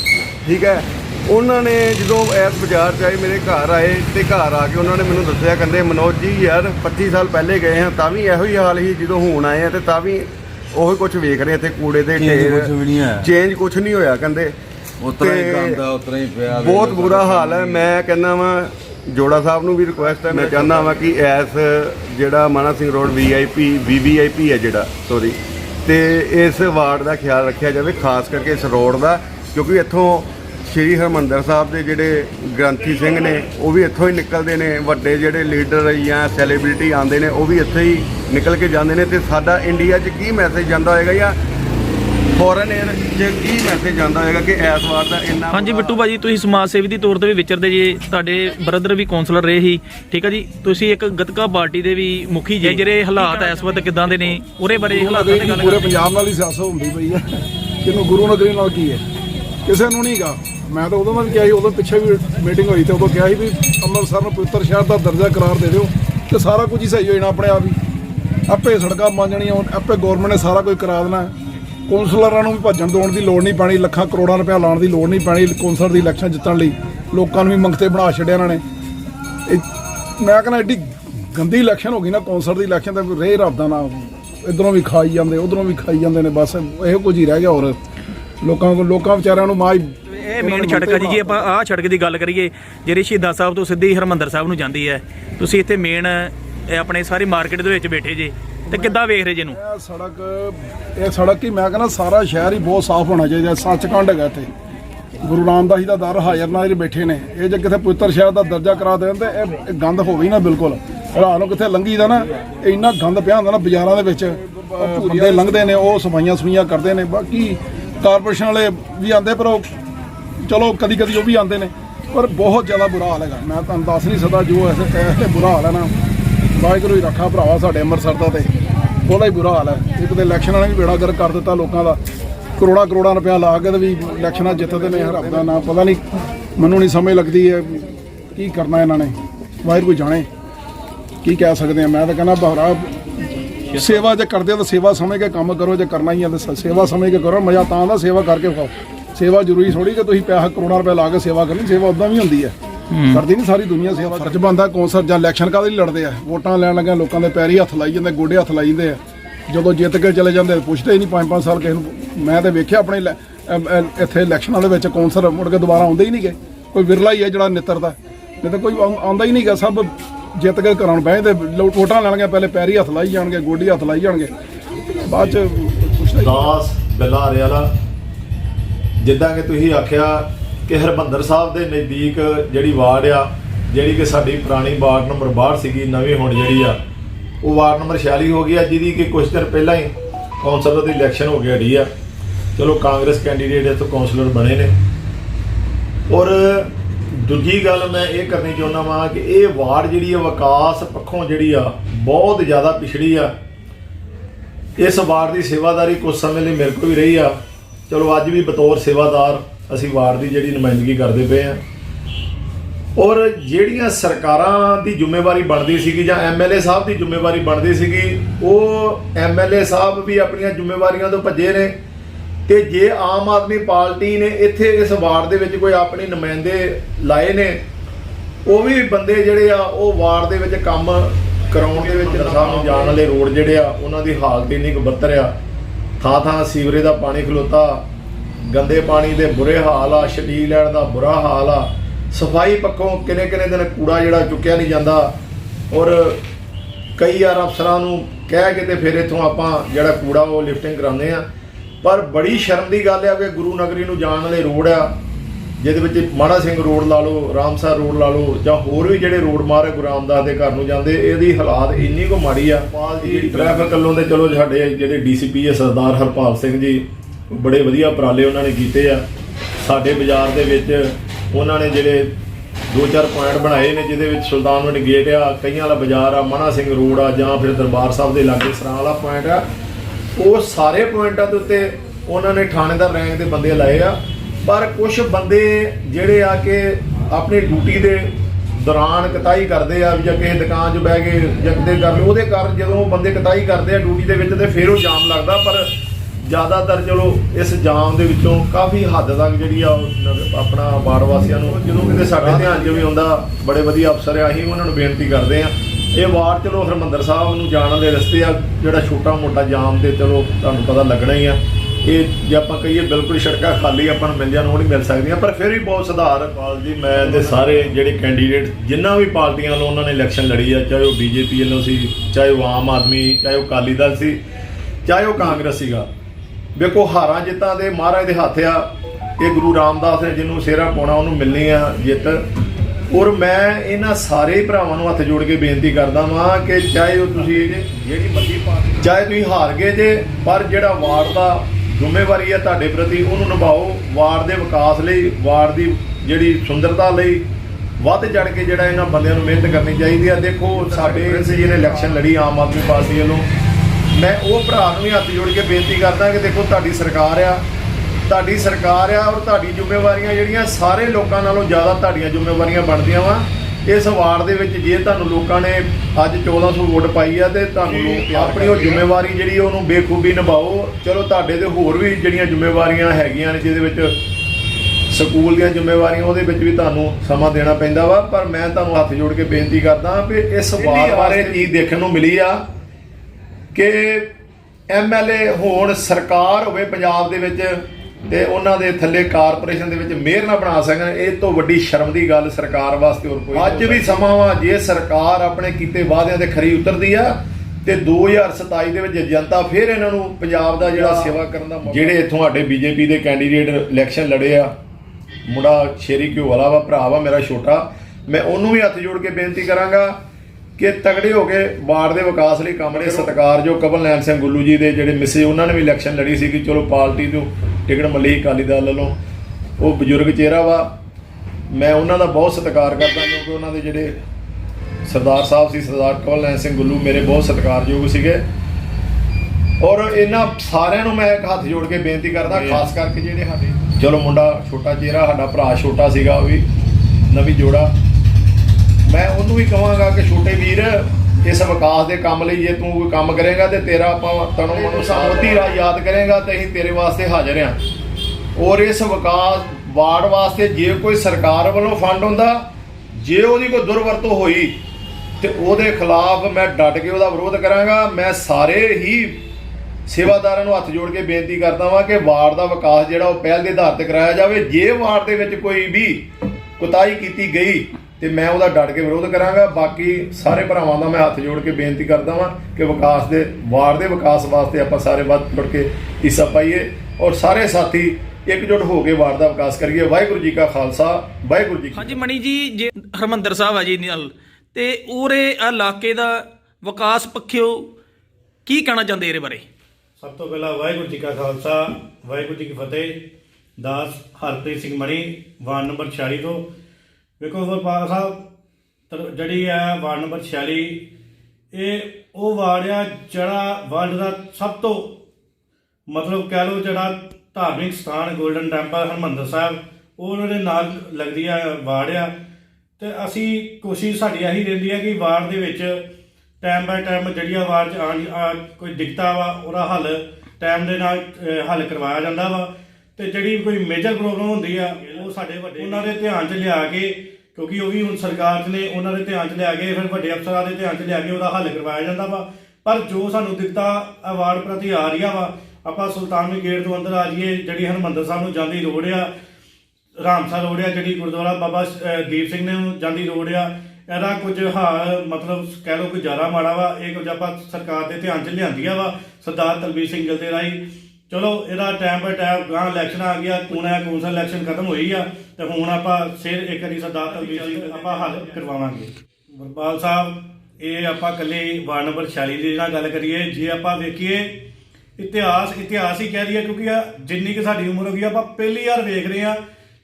ਠੀਕ ਹੈ? ਉਹਨਾਂ ਨੇ ਜਦੋਂ ਐਸ ਬਾਜ਼ਾਰ 'ਚ ਆਏ ਮੇਰੇ ਘਰ ਆਏ ਤੇ ਘਰ ਆ ਕੇ ਉਹਨਾਂ ਨੇ ਮੈਨੂੰ ਦੱਸਿਆ ਕਹਿੰਦੇ ਮਨੋਜ ਜੀ ਯਾਰ 25 ਸਾਲ ਪਹਿਲੇ ਗਏ ਹਾਂ ਤਾਂ ਵੀ ਇਹੋ ਹੀ ਹਾਲ ਸੀ ਜਦੋਂ ਹੁਣ ਆਏ ਆ ਤੇ ਤਾਂ ਵੀ ਉਹੀ ਕੁਝ ਵੇਖ ਰਹੇ ਇੱਥੇ ਕੂੜੇ ਦੇ ਢੇਰ। ਚੇਂਜ ਕੁਝ ਨਹੀਂ ਹੋਇਆ। ਕਹਿੰਦੇ। ਉਤਰਾ ਹੀ ਗੰਦ ਉਤਰਾ ਹੀ ਪਿਆ ਬਹੁਤ ਬੁਰਾ ਹਾਲ ਹੈ। ਮੈਂ ਕਹਿੰਦਾ ਵਾਂ ਜੋੜਾ ਸਾਹਿਬ ਨੂੰ ਵੀ ਰਿਕੁਐਸਟ ਹੈ ਮੈਂ ਚਾਹੁੰਦਾ ਵਾਂ ਕਿ ਐਸ ਜਿਹੜਾ ਮਾਨਾ ਸਿੰਘ ਰੋਡ ਵੀਆਈਪੀ ਵੀਵੀਆਈਪੀ ਹੈ ਜਿਹੜਾ ਸੋਰੀ ਤੇ ਇਸ ਵਾਰਡ ਦਾ ਖਿਆਲ ਰੱਖਿਆ ਜਾਵੇ, ਖਾਸ ਕਰਕੇ ਇਸ ਰੋਡ ਦਾ, ਕਿਉਂਕਿ ਇੱਥੋਂ ਸ਼੍ਰੀ ਹਰਮੰਦਰ ਸਾਹਿਬ ਦੇ ਜਿਹੜੇ ਗ੍ਰੰਥੀ ਸਿੰਘ ਨੇ, ਉਹ ਵੀ ਇੱਥੋਂ ਹੀ ਨਿਕਲਦੇ ਨੇ, ਵੱਡੇ ਜਿਹੜੇ ਲੀਡਰ ਜਾਂ ਸੈਲੀਬ੍ਰਿਟੀ ਆਉਂਦੇ ਨੇ, ਉਹ ਵੀ ਇੱਥੇ ਹੀ ਨਿਕਲ ਕੇ ਜਾਂਦੇ ਨੇ, ਤੇ ਸਾਡਾ ਇੰਡੀਆ 'ਚ ਕੀ ਮੈਸੇਜ ਜਾਂਦਾ ਹੋਏਗਾ ਜਾਂ ਫੋਰਨ ਏਅਰ 'ਚ ਕੀ ਮੈਸੇਜ ਜਾਂਦਾ ਹੋਏਗਾ ਕਿ ਇਸ ਵਾਰ ਦਾ ਇੰਨਾ ਹਾਂਜੀ ਬਿੱਟੂ ਭਾਜੀ ਤੁਸੀਂ ਸਮਾਜ ਸੇਵੀ ਦੀ ਤੌਰ ਤੇ ਵੀ ਵਿਚਰਦੇ ਜੀ ਤੁਹਾਡੇ ਬ੍ਰਦਰ ਵੀ ਕਾਉਂਸਲਰ ਰਹੇ ਸੀ ਠੀਕ ਹੈ ਜੀ? ਤੁਸੀਂ ਇੱਕ ਗਤਕਾ ਪਾਰਟੀ ਦੇ ਵੀ ਮੁਖੀ ਜੇ ਜਿਹੜੇ ਹਾਲਾਤ ਇਸ ਵਕਤ ਕਿਦਾਂ ਦੇ ਨੇ ਉਹਦੇ ਬਾਰੇ ਹਾਲਾਤਾਂ ਦੀ ਗੱਲ ਪੂਰੇ। ਪੰਜਾਬ ਨਾਲ ਹੀ ਸਿਆਸਤ ਹੁੰਦੀ ਪਈ ਹੈ। ਕਿਨੂੰ ਗੁਰੂ ਨਗਰੀ ਨਾਲ ਕੀ ਹੈ? ਕਿਸੇ ਨੂੰ ਨਹੀਂਗਾ ਮੈਂ ਤਾਂ ਉਦੋਂ ਮੈਂ ਵੀ ਕਿਹਾ ਸੀ ਉਦੋਂ ਪਿੱਛੇ ਵੀ ਮੀਟਿੰਗ ਹੋਈ ਤੇ ਉਦੋਂ ਕਿਹਾ ਸੀ ਵੀ ਅੰਮ੍ਰਿਤਸਰ ਨੂੰ ਪਵਿੱਤਰ ਸ਼ਹਿਰ ਦਾ ਦਰਜਾ ਕਰਾਰ ਦੇ ਦਿਓ ਤੇ ਸਾਰਾ ਕੁਝ ਹੀ ਸਹੀ ਹੋ ਜਾਣਾ ਆਪਣੇ ਆਪ ਹੀ। ਆਪੇ ਸੜਕਾਂ ਬਣ ਜਾਣੀਆਂ ਆਪੇ ਗਵਰਨਮੈਂਟ ਨੇ ਸਾਰਾ ਕੁਝ ਕਰਾ ਦੇਣਾ। ਕੌਂਸਲਰਾਂ ਨੂੰ ਵੀ ਭੱਜਣ ਦੌੜਨ ਦੀ ਲੋੜ ਨਹੀਂ ਪੈਣੀ, ਲੱਖਾਂ ਕਰੋੜਾਂ ਰੁਪਏ ਲਾਉਣ ਦੀ ਲੋੜ ਨਹੀਂ ਪੈਣੀ ਕੌਂਸਲ ਦੀ ਇਲੈਕਸ਼ਨ ਜਿੱਤਣ ਲਈ। ਲੋਕਾਂ ਨੂੰ ਵੀ ਮੰਗਤੇ ਬਣਾ ਛੱਡਿਆ ਇਹਨਾਂ ਨੇ। ਮੈਂ ਕਹਿੰਦਾ ਐਡੀ ਗੰਦੀ ਇਲੈਕਸ਼ਨ ਹੋ ਗਈ ਨਾ ਕੌਂਸਲ ਦੀ ਇਲੈਕਸ਼ਨ ਤੇ ਰੇ ਰੱਬਦਾ ਨਾ ਇਧਰੋਂ ਵੀ ਖਾਈ ਜਾਂਦੇ, ਉਧਰੋਂ ਵੀ ਖਾਈ ਜਾਂਦੇ ਨੇ, ਬਸ ਇਹੋ ਕੁਝ ਹੀ ਰਹਿ ਗਿਆ ਹੋਰ। ਲੋਕਾਂ ਕੋਲ, ਲੋਕਾਂ ਵਿਚਾਰਿਆਂ ਨੂੰ ਮਾਂ ਇਹ ਮੇਨ ਸੜਕ ਆ ਜੀ, ਜੇ ਆਪਾਂ ਆਹ ਸੜਕ ਦੀ ਗੱਲ ਕਰੀਏ, ਜਿਹੜੀ ਸ਼ਹੀਦਾਂ ਸਾਹਿਬ ਤੋਂ ਸਿੱਧੀ ਹਰਮੰਦਰ ਸਾਹਿਬ ਨੂੰ ਜਾਂਦੀ ਹੈ, ਤੁਸੀਂ ਇੱਥੇ ਮੇਨ ਆਪਣੇ ਸਾਰੀ ਮਾਰਕੀਟ ਦੇ ਵਿੱਚ ਬੈਠੇ ਜੇ ਤੇ ਕਿੱਦਾਂ ਵੇਖ ਰਹੇ ਜਿਹਨੂੰ ਇਹ ਸੜਕ ਇਹ ਸੜਕ ਹੀ ਮੈਂ ਕਹਿੰਦਾ ਸਾਰਾ ਸ਼ਹਿਰ ਹੀ ਬਹੁਤ ਸਾਫ਼ ਹੋਣਾ ਚਾਹੀਦਾ, ਸੱਚਖੰਡ ਹੈਗਾ ਇੱਥੇ। ਗੁਰੂ ਰਾਮਦਾਸ ਜੀ ਦਾ ਦਰ ਹਾਜ਼ਰ ਨਾਲ ਬੈਠੇ ਨੇ। ਇਹ ਜੇ ਕਿਤੇ ਪਵਿੱਤਰ ਸ਼ਹਿਰ ਦਾ ਦਰਜਾ ਕਰਾ ਦੇਣ ਤੇ ਇਹ ਗੰਦ ਹੋਵੇ ਹੀ ਨਾ ਬਿਲਕੁਲ। ਰਾਤ ਨੂੰ ਕਿਤੇ ਲੰਘੀ ਦਾ ਨਾ ਇੰਨਾ ਗੰਦ ਪਿਆ ਹੁੰਦਾ ਨਾ ਬਾਜ਼ਾਰਾਂ ਦੇ ਵਿੱਚ ਬੰਦੇ ਲੰਘਦੇ ਨੇ, ਉਹ ਸਫਾਈਆਂ ਸੁਈਆਂ ਕਰਦੇ ਨੇ। ਬਾਕੀ ਕਾਰਪੋਰੇਸ਼ਨ ਵਾਲੇ ਵੀ ਆਉਂਦੇ, ਪਰ ਉਹ ਚਲੋ ਕਦੀ ਕਦੀ ਉਹ ਵੀ ਆਉਂਦੇ ਨੇ। ਪਰ ਬਹੁਤ ਜ਼ਿਆਦਾ ਬੁਰਾ ਹਾਲ ਹੈਗਾ। ਮੈਂ ਤੁਹਾਨੂੰ ਦੱਸ ਨਹੀਂ ਸਕਦਾ ਜੋ ਐਸੇ ਐਸੇ ਬੁਰਾ ਹਾਲ ਹੈ ਨਾ। ਵਾਹਿਗੁਰੂ ਹੀ ਰੱਖਾ ਭਰਾਵਾ ਸਾਡੇ ਅੰਮ੍ਰਿਤਸਰ ਦਾ ਤੇ। ਉਹਦਾ ਹੀ ਬੁਰਾ ਹਾਲ ਹੈ। ਇੱਕ ਤੇ ਇਲੈਕਸ਼ਨ ਵਾਲੇ ਵੀ ਬੇੜਾ ਗਰ ਕਰ ਦਿੱਤਾ ਲੋਕਾਂ ਦਾ। ਕਰੋੜਾਂ ਕਰੋੜਾਂ ਰੁਪਇਆ ਲਾ ਕੇ ਤੇ ਵੀ ਇਲੈਕਸ਼ਨਾਂ ਜਿੱਤਦੇ ਨੇ ਹਰਬ ਦਾ ਨਾਂ ਪਤਾ ਨਹੀਂ, ਮੈਨੂੰ ਨਹੀਂ ਸਮਝ ਲੱਗਦੀ ਹੈ ਕੀ ਕਰਨਾ ਇਹਨਾਂ ਨੇ। ਵਾਹਿਗੁਰੂ ਜਾਣੇ, ਕੀ ਕਹਿ ਸਕਦੇ ਆ? ਮੈਂ ਤਾਂ ਕਹਿੰਦਾ ਬਹਰਾ, ਸੇਵਾ ਜੇ ਕਰਦੇ ਹੋ ਤਾਂ ਸੇਵਾ ਸਮਝ ਕੇ ਕੰਮ ਕਰੋ, ਜੇ ਕਰਨਾ ਹੀ ਹੈ ਤਾਂ ਸੇਵਾ ਸਮਝ ਕੇ ਕਰੋ। ਮਜ਼ਾ ਤਾਂ ਆਉਂਦਾ ਸੇਵਾ ਕਰਕੇ ਖਾਓ ਸੇਵਾ ਜ਼ਰੂਰੀ ਥੋੜੀ ਕਿ ਤੁਸੀਂ ਪੈਸਾ ਕਰੋੜਾਂ ਰੁਪਏ ਲਾ ਕੇ ਸੇਵਾ ਕਰਨੀ, ਸੇਵਾ ਉਦਾਂ ਵੀ ਹੁੰਦੀ ਹੈ। ਕਰਦੀ ਨਹੀਂ ਸਾਰੀ ਦੁਨੀਆ ਸੇਵਾ ਫਰਜ਼ ਬੰਦਾ ਕੌਂਸਲ ਜਾਂ ਇਲੈਕਸ਼ਨ ਕਾਹਦੇ ਲਈ ਲੜਦੇ ਆ? ਵੋਟਾਂ ਲੈਣ ਲੱਗਿਆ ਲੋਕਾਂ ਦੇ ਪੈਰੀ ਹੱਥ ਲਾਈ ਜਾਂਦੇ ਗੋਡੇ ਹੱਥ ਲਾਈ ਜਾਂਦੇ ਆ। ਜਦੋਂ ਜਿੱਤ ਕੇ ਚਲੇ ਜਾਂਦੇ ਪੁੱਛਦੇ ਹੀ ਨਹੀਂ ਪੰਜ ਪੰਜ ਸਾਲ ਕਿਸੇ ਨੂੰ। ਮੈਂ ਤਾਂ ਵੇਖਿਆ ਆਪਣੇ ਇੱਥੇ ਇਲੈਕਸ਼ਨਾਂ ਦੇ ਵਿੱਚ ਕੌਂਸਲ ਮੁੜ ਕੇ ਦੁਬਾਰਾ ਆਉਂਦੇ ਹੀ ਨਹੀਂ ਗਏ। ਕੋਈ ਵਿਰਲਾ ਹੀ ਹੈ ਜਿਹੜਾ ਨਿੱਤਰਦਾ ਨਹੀਂ ਤਾਂ ਕੋਈ ਆਉਂ- ਆਉਂਦਾ ਹੀ ਨਹੀਂਗਾ ਸਭ ਜਿੱਤ ਕੇ ਘਰਾਂ ਨੂੰ ਬਹਿੰਦੇ ਲੋ- ਵੋਟਾਂ ਲੈਣਗੇ ਪਹਿਲੇ ਪੈਰੀ ਹੱਥ ਲਾਈ ਜਾਣਗੇ ਗੋਡੀ ਹੱਥ ਲਾਈ ਜਾਣਗੇ। ਬਾਅਦ ਚ ਪੁੱਛਦਾ ਦਾਸ ਬਲਾਰੇ ਵਾਲਾ ਜਿੱਦਾਂ ਕਿ ਤੁਸੀਂ ਆਖਿਆ ਕਿ ਹਰਮੰਦਰ ਸਾਹਿਬ ਦੇ ਨਜ਼ਦੀਕ ਜਿਹੜੀ ਵਾਰਡ ਆ, ਜਿਹੜੀ ਕਿ ਸਾਡੀ ਪੁਰਾਣੀ ਵਾਰਡ ਨੰਬਰ 62 ਸੀਗੀ, ਨਵੀਂ ਹੁਣ ਜਿਹੜੀ ਆ, ਉਹ ਵਾਰਡ ਨੰਬਰ 46 ਹੋ ਗਈ ਆ। ਜਿਹਦੀ ਕਿ ਕੁਝ ਦਿਨ ਪਹਿਲਾਂ ਹੀ ਕੌਂਸਲਰ ਦੀ ਇਲੈਕਸ਼ਨ ਹੋ ਗਈ ਅੜੀ ਆ। ਚਲੋ ਕਾਂਗਰਸ ਕੈਂਡੀਡੇਟ ਇੱਥੋਂ ਕੌਂਸਲਰ ਬਣੇ ਨੇ। ਔਰ ਦੂਜੀ ਗੱਲ ਮੈਂ ਇਹ ਕਰਨੀ ਚਾਹੁੰਦਾ ਵਾਂ ਕਿ ਇਹ ਵਾਰਡ ਜਿਹੜੀ ਆ, ਵਿਕਾਸ ਪੱਖੋਂ ਜਿਹੜੀ ਆ, ਬਹੁਤ ਜ਼ਿਆਦਾ ਪਿਛੜੀ ਆ। ਇਸ ਵਾਰਡ ਦੀ ਸੇਵਾਦਾਰੀ ਕੁਝ ਸਮੇਂ ਲਈ ਮੇਰੇ ਕੋਲ ਵੀ ਰਹੀ ਆ। ਚਲੋ ਅੱਜ ਵੀ ਬਤੌਰ ਸੇਵਾਦਾਰ ਅਸੀਂ ਵਾਰਡ ਦੀ ਜਿਹੜੀ ਨੁਮਾਇੰਦਗੀ ਕਰਦੇ ਪਏ ਆ ਔਰ ਜਿਹੜੀਆਂ ਸਰਕਾਰਾਂ ਦੀ ਜ਼ਿੰਮੇਵਾਰੀ ਬਣਦੀ ਸੀਗੀ ਜਾਂ ਐਮਐਲਏ ਸਾਹਿਬ ਦੀ ਜ਼ਿੰਮੇਵਾਰੀ ਬਣਦੀ ਸੀਗੀ, ਉਹ ਐਮਐਲਏ ਸਾਹਿਬ ਵੀ ਆਪਣੀਆਂ ਜ਼ਿੰਮੇਵਾਰੀਆਂ ਤੋਂ ਭੱਜੇ ਨੇ ਤੇ ਜੇ ਆਮ ਆਦਮੀ ਪਾਰਟੀ ਨੇ ਇੱਥੇ ਇਸ ਵਾਰਡ ਦੇ ਵਿੱਚ ਕੋਈ ਆਪਣੇ ਨੁਮਾਇੰਦੇ ਲਾਏ ਨੇ, ਉਹ ਵੀ ਬੰਦੇ ਜਿਹੜੇ ਆ, ਉਹ ਵਾਰਡ ਦੇ ਵਿੱਚ ਕੰਮ ਕਰਾਉਣ ਦੇ ਵਿੱਚ ਸਾਹਿਬ ਨੂੰ ਜਾਣ ਵਾਲੇ ਰੋਡ ਜਿਹੜੇ ਆ, ਉਹਨਾਂ ਦੀ ਹਾਲਤ ਇੰਨੀ ਕੁ ਬੱਤਰ ਆ। ਥਾਂ ਥਾਂ ਸੀਵਰੇਜ ਦਾ ਪਾਣੀ ਖਲੋਤਾ ਗੰਦੇ ਪਾਣੀ ਦੇ ਬੁਰੇ ਹਾਲ ਆ ਸ਼ਟੀਲ ਲੈਣ ਦਾ ਬੁਰਾ ਹਾਲ ਆ। ਸਫ਼ਾਈ ਪੱਖੋਂ ਕਿਨੇ ਕਿਨੇ ਦਿਨ ਕੂੜਾ ਜਿਹੜਾ ਚੁੱਕਿਆ ਨਹੀਂ ਜਾਂਦਾ। ਔਰ ਕਈ ਵਾਰ ਅਫਸਰਾਂ ਨੂੰ ਕਹਿ ਕੇ ਤੇ ਫਿਰ ਇੱਥੋਂ ਆਪਾਂ ਜਿਹੜਾ ਕੂੜਾ ਉਹ ਲਿਫਟਿੰਗ ਕਰਾਉਂਦੇ ਆ। ਪਰ ਬੜੀ ਸ਼ਰਮ ਦੀ ਗੱਲ ਆ ਕਿ ਗੁਰੂ ਨਗਰੀ ਨੂੰ ਜਾਣ ਵਾਲੇ ਰੋਡ ਆ ਜਿਹਦੇ ਵਿੱਚ ਮਾੜਾ ਸਿੰਘ ਰੋਡ ਲਾ ਲਓ ਰਾਮਸਰ ਰੋਡ ਲਾ ਲਓ ਜਾਂ ਹੋਰ ਵੀ ਜਿਹੜੇ ਰੋਡ ਮਾਰੇ ਗੁਰੂ ਰਾਮਦਾਸ ਦੇ ਘਰ ਨੂੰ ਜਾਂਦੇ ਇਹਦੀ ਹਾਲਾਤ ਇੰਨੀ ਕੋ ਮਾੜੀ ਆ। ਪਾਲ ਜੀ ਟ੍ਰੈਫਿਕ ਵੱਲੋਂ ਤੇ ਚਲੋ ਸਾਡੇ ਜਿਹੜੇ ਡੀਸੀਪੀ ਹੈ ਸਰਦਾਰ ਹਰਪਾਲ ਸਿੰਘ ਜੀ ਬੜੇ ਵਧੀਆ ਉਪਰਾਲੇ ਉਹਨਾਂ ਨੇ ਕੀਤੇ ਆ। ਸਾਡੇ ਬਾਜ਼ਾਰ ਦੇ ਵਿੱਚ ਉਹਨਾਂ ਨੇ ਜਿਹੜੇ ਦੋ ਚਾਰ ਪੁਆਇੰਟ ਬਣਾਏ ਨੇ, ਜਿਹਦੇ ਵਿੱਚ ਸੁਲਤਾਨਵਿੰਡ ਗੇਟ ਆ, ਕਈਆਂ ਵਾਲਾ ਬਾਜ਼ਾਰ ਆ, ਮਨਾ ਸਿੰਘ ਰੋਡ ਆ, ਜਾਂ ਫਿਰ ਦਰਬਾਰ ਸਾਹਿਬ ਦੇ ਲਾਗੇ ਸਰਾਂ ਵਾਲਾ ਪੁਆਇੰਟ ਆ। ਉਹ ਸਾਰੇ ਪੁਆਇੰਟਾਂ ਦੇ ਉੱਤੇ ਉਹਨਾਂ ਨੇ ਥਾਣੇਦਾਰ ਰੈਂਕ ਦੇ ਬੰਦੇ ਲਾਏ ਆ। ਪਰ ਕੁਝ ਬੰਦੇ ਜਿਹੜੇ ਆ ਕਿ ਆਪਣੀ ਡਿਊਟੀ ਦੇ ਦੌਰਾਨ ਕਤਾਈ ਕਰਦੇ ਆ ਜਾਂ ਕਿਸੇ ਦੁਕਾਨ 'ਚ ਬਹਿ ਕੇ ਜਾਂ ਕਿਤੇ ਕਰ ਉਹਦੇ ਕਾਰਨ ਜਦੋਂ ਬੰਦੇ ਕਤਾਈ ਕਰਦੇ ਆ ਡਿਊਟੀ ਦੇ ਵਿੱਚ ਤੇ ਫਿਰ ਉਹ ਜਾਮ ਲੱਗਦਾ। ਪਰ ਜ਼ਿਆਦਾਤਰ ਚਲੋ ਇਸ ਜਾਮ ਦੇ ਵਿੱਚੋਂ ਕਾਫੀ ਹੱਦ ਤੱਕ ਜਿਹੜੀ ਆ ਆਪਣਾ ਵਾਰਡ ਵਾਸੀਆਂ ਨੂੰ ਜਦੋਂ ਕਿਤੇ ਸਾਡੇ ਧਿਆਨ 'ਚ ਵੀ ਆਉਂਦਾ ਬੜੇ ਵਧੀਆ ਅਫਸਰ ਆ ਅਸੀਂ ਉਹਨਾਂ ਨੂੰ ਬੇਨਤੀ ਕਰਦੇ ਆ ਇਹ ਵਾਰਡ ਚਲੋ ਹਰਮੰਦਰ ਸਾਹਿਬ ਨੂੰ ਜਾਣ ਦੇ ਰਸਤੇ ਆ ਜਿਹੜਾ ਛੋਟਾ ਮੋਟਾ ਜਾਮ ਤੇ ਚਲੋ ਤੁਹਾਨੂੰ ਪਤਾ ਲੱਗਣਾ ਹੀ ਆ। ਇਹ ਜੇ ਆਪਾਂ ਕਹੀਏ ਬਿਲਕੁਲ ਸੜਕਾਂ ਖਾਲੀ ਆਪਾਂ ਨੂੰ ਮਿਲ ਜਾਣ ਉਹ ਨਹੀਂ ਮਿਲ ਸਕਦੀਆਂ। ਪਰ ਫਿਰ ਵੀ ਬਹੁਤ ਸੁਧਾਰ ਪਾਲ ਜੀ ਮੈਂ ਤੇ ਸਾਰੇ ਜਿਹੜੇ ਕੈਂਡੀਡੇਟ ਜਿਨ੍ਹਾਂ ਵੀ ਪਾਰਟੀਆਂ ਵੱਲੋਂ ਉਹਨਾਂ ਨੇ ਇਲੈਕਸ਼ਨ ਲੜੀ ਆ ਚਾਹੇ ਉਹ ਬੀਜੇਪੀ ਵੱਲੋਂ ਸੀ ਚਾਹੇ ਉਹ ਆਮ ਆਦਮੀ ਚਾਹੇ ਉਹ ਅਕਾਲੀ ਦਲ ਸੀ ਚਾਹੇ ਉਹ ਕਾਂਗਰਸ ਸੀਗਾ ਵੇਖੋ, ਹਾਰਾਂ ਜਿੱਤਾਂ ਦੇ ਮਹਾਰਾਜ ਦੇ ਹੱਥ ਆ। ਇਹ ਗੁਰੂ ਰਾਮਦਾਸ ਨੇ ਜਿਹਨੂੰ ਸੇਰਾ ਪਾਉਣਾ, ਉਹਨੂੰ ਮਿਲਣੀ ਆ ਜਿੱਤ। ਔਰ ਮੈਂ ਇਹਨਾਂ ਸਾਰੇ ਭਰਾਵਾਂ ਨੂੰ ਹੱਥ ਜੋੜ ਕੇ ਬੇਨਤੀ ਕਰਦਾ ਵਾਂ ਕਿ ਚਾਹੇ ਉਹ ਤੁਸੀਂ ਇਹ ਜਿਹੜੀ ਮਰਜ਼ੀ ਪਾਰਟੀ ਚਾਹੇ ਤੁਸੀਂ ਹਾਰ ਗਏ ਜੇ, ਪਰ ਜਿਹੜਾ ਵਾਰਡ ਦਾ ਜ਼ਿੰਮੇਵਾਰੀ ਹੈ ਤੁਹਾਡੇ ਪ੍ਰਤੀ, ਉਹਨੂੰ ਨਿਭਾਓ। ਵਾਰਡ ਦੇ ਵਿਕਾਸ ਲਈ, ਵਾਰਡ ਦੀ ਜਿਹੜੀ ਸੁੰਦਰਤਾ ਲਈ ਵੱਧ ਚੜ ਕੇ ਜਿਹੜਾ ਇਹਨਾਂ ਬੰਦਿਆਂ ਨੂੰ ਮਿਹਨਤ ਕਰਨੀ ਚਾਹੀਦੀ ਆ। ਦੇਖੋ, ਸਾਡੇ ਪ੍ਰਿੰਸ ਜੀ ਇਲੈਕਸ਼ਨ ਲੜੀ ਆਮ ਆਦਮੀ ਪਾਰਟੀ ਵੱਲੋਂ ਮੈਂ ਉਹ ਭਰਾ ਨੂੰ ਵੀ ਹੱਥ ਜੋੜ ਕੇ ਬੇਨਤੀ ਕਰਦਾ ਕਿ ਦੇਖੋ ਤੁਹਾਡੀ ਸਰਕਾਰ ਆ ਤੁਹਾਡੀ ਸਰਕਾਰ ਆ ਔਰ ਤੁਹਾਡੀ ਜ਼ਿੰਮੇਵਾਰੀਆਂ ਜਿਹੜੀਆਂ ਸਾਰੇ ਲੋਕਾਂ ਨਾਲੋਂ ਜ਼ਿਆਦਾ ਤੁਹਾਡੀਆਂ ਜ਼ਿੰਮੇਵਾਰੀਆਂ ਬਣਦੀਆਂ ਵਾ। ਇਸ ਵਾਰਡ ਦੇ ਵਿੱਚ ਜੇ ਤੁਹਾਨੂੰ ਲੋਕਾਂ ਨੇ ਅੱਜ 1400 ਵੋਟ ਪਾਈ ਆ ਤੇ ਤੁਹਾਨੂੰ ਲੋਕ ਆਪਣੀ ਉਹ ਜ਼ਿੰਮੇਵਾਰੀ ਜਿਹੜੀ ਉਹਨੂੰ ਬੇਖੂਬੀ ਨਿਭਾਓ। ਚਲੋ ਤੁਹਾਡੇ ਤੇ ਹੋਰ ਵੀ ਜਿਹੜੀਆਂ ਜ਼ਿੰਮੇਵਾਰੀਆਂ ਹੈਗੀਆਂ ਨੇ ਜਿਹਦੇ ਵਿੱਚ ਸਕੂਲ ਦੀਆਂ ਜ਼ਿੰਮੇਵਾਰੀਆਂ ਉਹਦੇ ਵਿੱਚ ਵੀ ਤੁਹਾਨੂੰ ਸਮਾਂ ਦੇਣਾ ਪੈਂਦਾ ਵਾ। ਪਰ ਮੈਂ ਤੁਹਾਨੂੰ ਹੱਥ ਜੋੜ ਕੇ ਬੇਨਤੀ ਕਰਦਾ ਵੀ ਇਸ ਵਾਰ ਬਾਰੇ ਚੀਜ਼ ਦੇਖਣ ਨੂੰ ਮਿਲੀ ਆ। ਕਿ ਐਮਐਲਏ ਹੋਣ ਸਰਕਾਰ ਹੋਵੇ ਪੰਜਾਬ ਦੇ ਵਿੱਚ ਤੇ ਉਹਨਾਂ ਦੇ ਥੱਲੇ ਕਾਰਪੋਰੇਸ਼ਨ ਦੇ ਵਿੱਚ ਮੇਅਰ ਨਾ ਬਣਾ ਸਕਣ ਇਹ ਤੋਂ ਵੱਡੀ ਸ਼ਰਮ ਦੀ ਗੱਲ ਸਰਕਾਰ ਵਾਸਤੇ ਹੋਰ ਕੋਈ ਅੱਜ ਵੀ ਸਮਾਂ ਵਾ ਜੇ ਸਰਕਾਰ ਆਪਣੇ ਕੀਤੇ ਵਾਅਦਿਆਂ ਤੇ ਖਰੀ ਉਤਰਦੀ ਆ ਤੇ 2027 ਦੇ ਵਿੱਚ ਜਨਤਾ ਫਿਰ ਇਹਨਾਂ ਨੂੰ ਪੰਜਾਬ ਦਾ ਜਿਹੜਾ ਸੇਵਾ ਕਰਨ ਦਾ ਜਿਹੜੇ ਇੱਥੋਂ ਸਾਡੇ ਬੀਜੇਪੀ ਦੇ ਕੈਂਡੀਡੇਟ ਇਲੈਕਸ਼ਨ ਲੜੇ ਆ ਮੁੰਡਾ ਸ਼ੇਰੀ ਘਿਓ ਵਾਲਾ ਵਾ ਭਰਾ ਵਾ ਮੇਰਾ ਛੋਟਾ ਮੈਂ ਉਹਨੂੰ ਵੀ ਹੱਥ ਜੋੜ ਕੇ ਬੇਨਤੀ ਕਰਾਂਗਾ ਕਿ ਤਗੜੇ ਹੋ ਕੇ ਵਾਰਡ ਦੇ ਵਿਕਾਸ ਲਈ ਕੰਮ ਨੇ ਸਤਿਕਾਰਯੋਗ ਕਮਲ ਨੈਨ ਸਿੰਘ ਗੁੱਲੂ ਜੀ ਦੇ ਜਿਹੜੇ ਮਿਸੇ ਉਹਨਾਂ ਨੇ ਵੀ ਇਲੈਕਸ਼ਨ ਲੜੀ ਸੀ ਕਿ ਚਲੋ ਪਾਰਟੀ ਤੋਂ ਟਿਕਟ ਮੱਲੀ ਅਕਾਲੀ ਦਲ ਵੱਲੋਂ। ਉਹ ਬਜ਼ੁਰਗ ਚਿਹਰਾ ਵਾ। ਮੈਂ ਉਹਨਾਂ ਦਾ ਬਹੁਤ ਸਤਿਕਾਰ ਕਰਦਾ ਕਿਉਂਕਿ ਉਹਨਾਂ ਦੇ ਜਿਹੜੇ ਸਰਦਾਰ ਸਾਹਿਬ ਸੀ ਸਰਦਾਰ ਕਮਲ ਨੈਨ ਸਿੰਘ ਗੁੱਲੂ ਮੇਰੇ ਬਹੁਤ ਸਤਿਕਾਰਯੋਗ ਸੀਗੇ। ਔਰ ਇਹਨਾਂ ਸਾਰਿਆਂ ਨੂੰ ਮੈਂ ਇੱਕ ਹੱਥ ਜੋੜ ਕੇ ਬੇਨਤੀ ਕਰਦਾ ਖਾਸ ਕਰਕੇ ਜਿਹੜੇ ਸਾਡੇ ਚਲੋ ਮੁੰਡਾ ਛੋਟਾ ਚਿਹਰਾ ਸਾਡਾ ਭਰਾ ਛੋਟਾ ਸੀਗਾ ਉਹ ਵੀ ਨਵੀਂ ਜੋੜਾ। ਮੈਂ ਉਹਨੂੰ ਵੀ ਕਹਾਂਗਾ ਕਿ ਛੋਟੇ ਵੀਰ ਇਸ ਵਿਕਾਸ ਦੇ ਕੰਮ ਲਈ ਜੇ ਤੂੰ ਕੋਈ ਕੰਮ ਕਰੇਗਾ ਤੇ ਤੇਰਾ ਆਪਾਂ ਤਨੋਂ ਮਨੋਂ ਸਾਮਤੀ ਰਾਹ ਯਾਦ ਕਰੇਗਾ ਤੇ ਅਸੀਂ ਤੇਰੇ ਵਾਸਤੇ ਹਾਜ਼ਰ ਹਾਂ ਔਰ ਇਸ ਵਿਕਾਸ ਵਾਰਡ ਵਾਸਤੇ ਜੇ ਕੋਈ ਸਰਕਾਰ ਵੱਲੋਂ ਫੰਡ ਹੁੰਦਾ ਜੇ ਉਹਦੀ ਕੋਈ ਦੁਰਵਰਤੋਂ ਹੋਈ ਤੇ ਉਹਦੇ ਖਿਲਾਫ ਮੈਂ ਡਟ ਕੇ ਉਹਦਾ ਵਿਰੋਧ ਕਰਾਂਗਾ। ਮੈਂ ਸਾਰੇ ਹੀ ਸੇਵਾਦਾਰਾਂ ਨੂੰ ਹੱਥ ਜੋੜ ਕੇ ਬੇਨਤੀ ਕਰਦਾ ਵਾਂ ਕਿ ਵਾਰਡ ਦਾ ਵਿਕਾਸ ਜਿਹੜਾ ਉਹ ਪਹਿਲ ਦੇ ਆਧਾਰ ਤੇ ਕਰਾਇਆ ਜਾਵੇ। ਜੇ ਵਾਰਡ ਦੇ ਵਿੱਚ ਕੋਈ ਵੀ ਕੁਤਾਹੀ ਕੀਤੀ ਗਈ ਤੇ ਮੈਂ ਉਹਦਾ ਡਟ ਕੇ ਵਿਰੋਧ ਕਰਾਂਗਾ। ਬਾਕੀ ਸਾਰੇ ਭਰਾਵਾਂ ਦਾ ਮੈਂ ਹੱਥ ਜੋੜ ਕੇ ਬੇਨਤੀ ਕਰਦਾ ਵਾਂ ਕਿ ਵਿਕਾਸ ਦੇ ਵਾਰਡ ਦੇ ਵਿਕਾਸ ਵਾਸਤੇ ਆਪਾਂ ਸਾਰੇ ਵੱਧ ਜੁੜ ਕੇ ਹਿੱਸਾ ਪਾਈਏ ਔਰ ਸਾਰੇ ਸਾਥੀ ਇਕਜੁੱਟ ਹੋ ਕੇ ਵਾਰਡ ਦਾ ਵਿਕਾਸ ਕਰੀਏ। ਵਾਹਿਗੁਰੂ ਜੀ ਕਾ ਖਾਲਸਾ ਵਾਹਿਗੁਰੂ ਜੀ ਕੀ ਹਾਂਜੀ ਮਣੀ ਜੀ ਜੇ ਹਰਮੰਦਰ ਸਾਹਿਬ ਆ ਜੀ ਨਾਲ ਤੇ ਉਰੇ ਇਲਾਕੇ ਦਾ ਵਿਕਾਸ ਪੱਖਿਓ ਕੀ ਕਹਿਣਾ ਚਾਹੁੰਦੇ ਇਹਦੇ ਬਾਰੇ? ਸਭ ਤੋਂ ਪਹਿਲਾਂ ਵਾਹਿਗੁਰੂ ਜੀ ਕਾ ਖਾਲਸਾ ਵਾਹਿਗੁਰੂ ਜੀ ਕੀ ਫਤਿਹ। ਦਾਸ ਹਰਪ੍ਰੀਤ ਸਿੰਘ ਮਣੀ ਵਾਰਡ ਨੰਬਰ 46 ਤੋਂ ਵੇਖੋ ਗੁਰਪਾਲ ਸਾਹਿਬ, ਤਰ- ਜਿਹੜੀ ਆ ਵਾਰਡ ਨੰਬਰ 46 ਇਹ ਉਹ ਵਾਰਡ ਆ ਜਿਹੜਾ ਵਰਲਡ ਦਾ ਸਭ ਤੋਂ ਮਤਲਬ ਕਹਿ ਲਓ ਜਿਹੜਾ ਧਾਰਮਿਕ ਸਥਾਨ 골ਡਨ ਟੈਂਪਲ ਹਰਮੰਦਰ ਸਾਹਿਬ, ਉਹ ਉਹਨਾਂ ਦੇ ਨਾਲ ਲੱਗਦੀ ਆ ਵਾਰਡ ਆ। ਤੇ ਅਸੀਂ ਕੋਸ਼ਿਸ਼ ਸਾਡੀ ਇਹੀ ਰਹਿੰਦੀ ਆ ਕਿ ਵਾਰਡ ਦੇ ਵਿੱਚ ਟਾਈਮ ਬਾਏ ਟਾਈਮ ਜਿਹੜੀ ਆ ਵਾਰਡ 'ਚ ਆਉਣ- ਆ ਕੋਈ ਦਿੱਕਤਾਂ ਵਾ, ਉਹਦਾ ਹੱਲ ਟਾਈਮ ਦੇ ਨਾਲ ਹੱਲ ਕਰਵਾਇਆ ਜਾਂਦਾ ਵਾ। ਤੇ ਜਿਹੜੀ ਕੋਈ ਮੇਜਰ ਪ੍ਰੋਬਲਮ ਹੁੰਦੀ ਆ ਉਹ ਸਾਡੇ ਵੱਡੇ ਉਹਨਾਂ ਦੇ ਧਿਆਨ 'ਚ ਲਿਆ ਕੇ, ਕਿਉਂਕਿ ਉਹ ਵੀ ਹੁਣ ਸਰਕਾਰ 'ਚ ਨੇ, ਉਹਨਾਂ ਦੇ ਧਿਆਨ 'ਚ ਲਿਆ ਕੇ, ਫਿਰ ਵੱਡੇ ਅਫਸਰਾਂ ਦੇ ਧਿਆਨ 'ਚ ਲਿਆ ਕੇ ਉਹਦਾ ਹੱਲ ਕਰਵਾਇਆ ਜਾਂਦਾ ਵਾ। ਪਰ ਜੋ ਸਾਨੂੰ ਦਿੱਕਤਾਂ ਅਵਾਰਡ ਪ੍ਰਤੀ ਆ ਰਹੀਆਂ ਵਾ, ਆਪਾਂ ਸੁਲਤਾਨਵੀ ਗੇਟ ਤੋਂ ਅੰਦਰ ਆ ਜਾਈਏ, ਜਿਹੜੀ ਹਰਮੰਦਰ ਸਾਹਿਬ ਨੂੰ ਜਾਂਦੀ ਰੋਡ ਆ ਰਾਮਸਾ ਰੋਡ ਆ, ਜਿਹੜੀ ਗੁਰਦੁਆਰਾ ਬਾਬਾ ਦੀਪ ਸਿੰਘ ਨੇ ਜਾਂਦੀ ਰੋਡ ਆ, ਇਹਦਾ ਕੁਝ ਹਾਲ, ਮਤਲਬ ਕਹਿ ਲਓ ਕਿ ਜ਼ਿਆਦਾ ਮਾੜਾ ਵਾ, ਇਹ ਕੁਝ ਆਪਾਂ ਸਰਕਾਰ ਦੇ ਧਿਆਨ 'ਚ ਲਿਆਂਦੀਆਂ ਵਾ, ਸਰਦਾਰ ਤਲਬੀਰ ਸਿੰਘ ਗਿੱਲ ਦੇ ਰਾਹੀਂ। ਚਲੋ ਇਹਦਾ ਟਾਈਮ ਬਾਈ ਟਾਈਮ ਗਾਂ ਇਲੈਕਸ਼ਨ ਆ ਗਿਆ ਕੂਣਾ ਕੌਂਸਲ ਇਲੈਕਸ਼ਨ ਖਤਮ ਹੋਈ ਆ ਤੇ ਹੁਣ ਆਪਾਂ ਸਿਰ ਇੱਕ ਵਾਰੀ ਸਰਦਾਰ ਤਲਬੀਰ ਸਿੰਘ ਆਪਾਂ ਹੱਲ ਕਰਵਾਵਾਂਗੇ। ਵਰਪਾਲ ਸਾਹਿਬ ਇਹ ਆਪਾਂ ਇਕੱਲੇ ਵਾਰਡ ਨੰਬਰ 46 ਦੀ ਨਾਲ ਗੱਲ ਕਰੀਏ ਜੇ ਆਪਾਂ ਵੇਖੀਏ ਇਤਿਹਾਸ ਇਤਿਹਾਸ ਹੀ ਕਹਿ ਦਈਏ ਕਿਉਂਕਿ ਜਿੰਨੀ ਕਿ ਸਾਡੀ ਉਮਰ ਹੋ ਗਈ ਆ, ਆਪਾਂ ਪਹਿਲੀ ਵਾਰ ਵੇਖ ਰਹੇ ਆ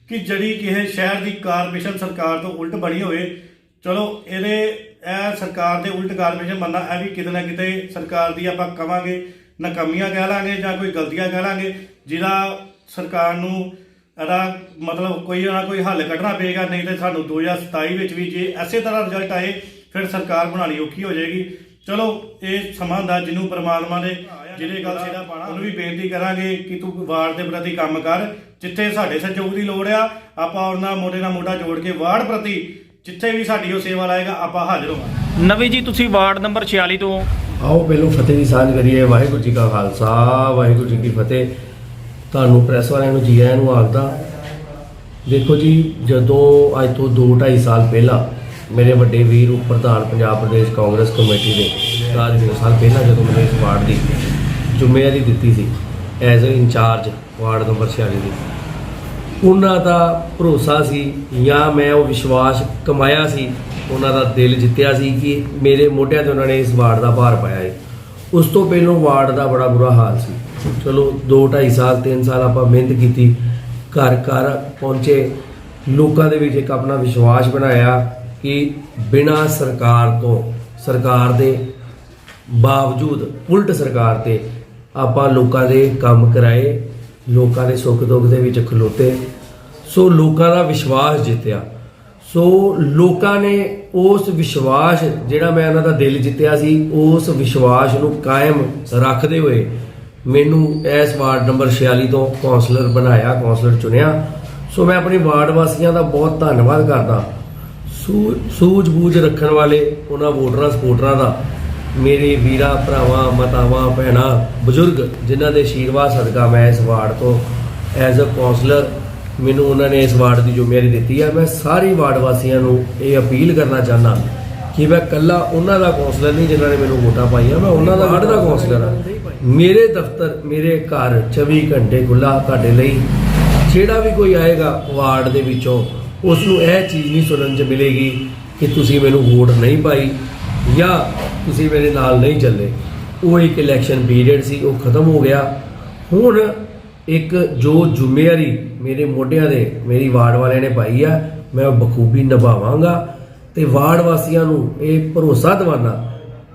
ਕਿ ਜਿਹੜੀ ਕਿਸੇ ਸ਼ਹਿਰ ਦੀ ਕਾਰਪੋਰੇਸ਼ਨ ਸਰਕਾਰ ਤੋਂ ਉਲਟ ਬਣੀ ਹੋਵੇ ਚਲੋ ਇਹਦੇ ਇਹ ਸਰਕਾਰ ਦੇ ਉਲਟ ਕਾਰਪੋਰੇਸ਼ਨ ਬੰਦਾ ਇਹ ਵੀ ਕਿਤੇ ਨਾ ਕਿਤੇ ਸਰਕਾਰ ਦੀ ਆਪਾਂ ਕਵਾਂਗੇ। ਨਾਕਾਮੀਆਂ ਕਹਿ ਲਾਂਗੇ ਜਾਂ ਕੋਈ ਗਲਤੀਆਂ ਕਹਿ ਲਾਂਗੇ ਜਿਹਦਾ ਸਰਕਾਰ ਨੂੰ ਇਹਦਾ ਮਤਲਬ ਕੋਈ ਨਾ ਕੋਈ ਹੱਲ ਕੱਢਣਾ ਪਏਗਾ ਨਹੀਂ ਤੇ ਸਾਨੂੰ 2027 ਵਿੱਚ ਵੀ ਜੇ ਐਸੇ ਤਰ੍ਹਾਂ ਰਿਜ਼ਲਟ ਆਏ ਫਿਰ ਸਰਕਾਰ ਬਣਾਉਣੀ ਔਖੀ ਹੋ ਜਾਏਗੀ। ਚਲੋ ਇਹ ਸਮਾਂ ਦਾ ਜਿਹਨੂੰ ਪਰਮਾਤਮਾ ਨੇ ਜਿਹਦੇ ਗੱਲ ਸਿਰਾ ਪਾਣਾ। ਉਹਨੂੰ ਵੀ ਬੇਨਤੀ ਕਰਾਂਗੇ ਕਿ ਤੂੰ ਵਾਰਡ ਦੇ ਪ੍ਰਤੀ ਕੰਮ ਕਰ ਜਿੱਥੇ ਸਾਡੇ ਸਹਿਯੋਗ ਦੀ ਲੋੜ ਆ ਆਪਾਂ ਉਹਨਾਂ ਮੋਢੇ ਨਾਲ ਮੋਢਾ ਜੋੜ ਕੇ ਵਾਰਡ ਪ੍ਰਤੀ ਜਿੱਥੇ ਵੀ ਸਾਡੀ ਉਹ ਸੇਵਾ ਲਾਏਗਾ ਆਪਾਂ ਹਾਜ਼ਰ ਹੋਵਾਂਗੇ। ਨਵੀ ਜੀ ਤੁਸੀਂ ਵਾਰਡ ਨੰਬਰ 46 ਤੋਂ ਆਓ ਪਹਿਲੋਂ ਫਤਿਹ ਦੀ ਸਾਂਝ ਕਰੀਏ। ਵਾਹਿਗੁਰੂ ਜੀ ਕਾ ਖਾਲਸਾ ਵਾਹਿਗੁਰੂ ਜੀ ਕੀ ਫਤਿਹ। ਤੁਹਾਨੂੰ ਪ੍ਰੈਸ ਵਾਲਿਆਂ ਨੂੰ ਜੀ ਆਇਆਂ ਨੂੰ ਆਖਦਾ ਦੇਖੋ ਜੀ ਜਦੋਂ ਅੱਜ ਤੋਂ 2 2.5 ਸਾਲ ਪਹਿਲਾਂ ਮੇਰੇ ਵੱਡੇ ਵੀਰ ਉਪ ਪ੍ਰਧਾਨ ਪੰਜਾਬ ਪ੍ਰਦੇਸ਼ ਕਾਂਗਰਸ ਕਮੇਟੀ ਦੇ ਰਾਜ ਦੋ ਸਾਲ ਪਹਿਲਾਂ ਜਦੋਂ ਮੈਨੂੰ ਇਸ ਵਾਰਡ ਦੀ ਜ਼ਿੰਮੇਵਾਰੀ ਦਿੱਤੀ ਸੀ as a incharge ward number 46 ਦੀ। ਉਹਨਾਂ ਦਾ ਭਰੋਸਾ ਸੀ ਜਾਂ ਮੈਂ ਉਹ ਵਿਸ਼ਵਾਸ ਕਮਾਇਆ ਸੀ, ਉਹਨਾਂ ਦਾ ਦਿਲ ਜਿੱਤਿਆ ਸੀ ਕਿ ਮੇਰੇ ਮੋਢਿਆਂ ਤੇ ਉਹਨਾਂ ਨੇ ਇਸ ਵਾਰਡ ਦਾ ਭਾਰ ਪਾਇਆ ਹੈ ਉਸ ਤੋਂ ਪਹਿਲਾਂ ਵਾਰਡ ਦਾ ਬੜਾ ਬੁਰਾ ਹਾਲ ਸੀ। ਚਲੋ 2 2.5 ਸਾਲ 3 ਸਾਲ ਆਪਾਂ ਮਿਹਨਤ ਕੀਤੀ, ਘਰ ਘਰ ਪਹੁੰਚੇ, ਲੋਕਾਂ ਦੇ ਵਿੱਚ ਇੱਕ ਆਪਣਾ ਵਿਸ਼ਵਾਸ ਬਣਾਇਆ ਕਿ ਬਿਨਾਂ ਸਰਕਾਰ ਤੋਂ, ਸਰਕਾਰ ਦੇ ਬਾਵਜੂਦ, ਉਲਟ ਸਰਕਾਰ ਤੇ ਆਪਾਂ ਲੋਕਾਂ ਦੇ ਕੰਮ ਕਰਾਏ ਲੋਕਾਂ ਦੇ ਸੁੱਖ ਦੁੱਖ ਦੇ ਵਿੱਚ ਖਲੋਤੇ। ਸੋ ਲੋਕਾਂ ਦਾ ਵਿਸ਼ਵਾਸ ਜਿੱਤਿਆ। ਸੋ ਲੋਕਾਂ ਨੇ ਉਸ ਵਿਸ਼ਵਾਸ ਜਿਹੜਾ ਮੈਂ ਉਹਨਾਂ ਦਾ ਦਿਲ ਜਿੱਤਿਆ ਸੀ, ਉਸ ਵਿਸ਼ਵਾਸ ਨੂੰ ਕਾਇਮ ਰੱਖਦੇ ਹੋਏ ਮੈਨੂੰ ਇਸ ਵਾਰਡ ਨੰਬਰ 46 ਤੋਂ ਕਾਉਂਸਲਰ ਬਣਾਇਆ ਕਾਉਂਸਲਰ ਚੁਣਿਆ। ਸੋ ਮੈਂ ਆਪਣੇ ਵਾਰਡ ਵਾਸੀਆਂ ਦਾ ਬਹੁਤ ਧੰਨਵਾਦ ਕਰਦਾ। ਸੂ- ਸੂਝ-ਬੂਝ ਰੱਖਣ ਵਾਲੇ ਉਹਨਾਂ ਵੋਟਰਾਂ ਸਪੋਰਟਰਾਂ ਦਾ ਮੇਰੇ ਵੀਰਾ, ਭਰਾਵਾਂ, ਮਾਤਾਵਾਂ, ਭੈਣਾਂ, ਬਜ਼ੁਰਗ, ਜਿਨ੍ਹਾਂ ਦੇ ਆਸ਼ੀਰਵਾਦ ਸਦਕਾ ਮੈਂ ਇਸ ਵਾਰਡ ਤੋਂ ਐਜ਼ ਅ ਕਾਉਂਸਲਰ ਮੈਨੂੰ ਉਹਨਾਂ ਨੇ ਇਸ ਵਾਰਡ ਦੀ ਜ਼ਿੰਮੇਵਾਰੀ ਦਿੱਤੀ ਹੈ ਮੈਂ ਸਾਰੇ ਵਾਰਡ ਵਾਸੀਆਂ ਨੂੰ ਇਹ ਅਪੀਲ ਕਰਨਾ ਚਾਹੁੰਦਾ ਕਿ ਮੈਂ ਕੱਲਾ ਉਹਨਾਂ ਦਾ ਕਾਉਂਸਲਰ ਨਹੀਂ ਜਿਨ੍ਹਾਂ ਨੇ ਮੈਨੂੰ ਵੋਟਾਂ ਪਾਈਆਂ, ਮੈਂ ਉਹਨਾਂ ਦਾ ਵਾਰਡ ਦਾ ਕਾਉਂਸਲਰ ਹਾਂ ਮੇਰੇ ਦਫ਼ਤਰ, ਮੇਰੇ ਘਰ 24 ਘੰਟੇ ਖੁੱਲਾ ਤੁਹਾਡੇ ਲਈ। ਜਿਹੜਾ ਵੀ ਕੋਈ ਆਏਗਾ ਵਾਰਡ ਦੇ ਵਿੱਚੋਂ ਉਸ ਨੂੰ ਇਹ ਚੀਜ਼ ਨਹੀਂ ਸੁਣਨ 'ਚ ਮਿਲੇਗੀ ਕਿ ਤੁਸੀਂ ਮੈਨੂੰ ਵੋਟ ਨਹੀਂ ਪਾਈ। ਜਾਂ ਤੁਸੀਂ ਮੇਰੇ ਨਾਲ ਨਹੀਂ ਚੱਲੇ। ਉਹ ਇੱਕ ਇਲੈਕਸ਼ਨ ਪੀਰੀਅਡ ਸੀ ਉਹ ਖਤਮ ਹੋ ਗਿਆ। ਹੁਣ ਇੱਕ ਜੋ ਜ਼ਿੰਮੇਵਾਰੀ ਮੇਰੇ ਮੋਢਿਆਂ ਦੇ ਮੇਰੀ ਵਾਰਡ ਵਾਲਿਆਂ ਨੇ ਪਾਈ ਆ ਮੈਂ ਉਹ ਬਖੂਬੀ ਨਿਭਾਵਾਂਗਾ। ਤੇ ਵਾਰਡ ਵਾਸੀਆਂ ਨੂੰ ਇਹ ਭਰੋਸਾ ਦਿਵਾਨਾ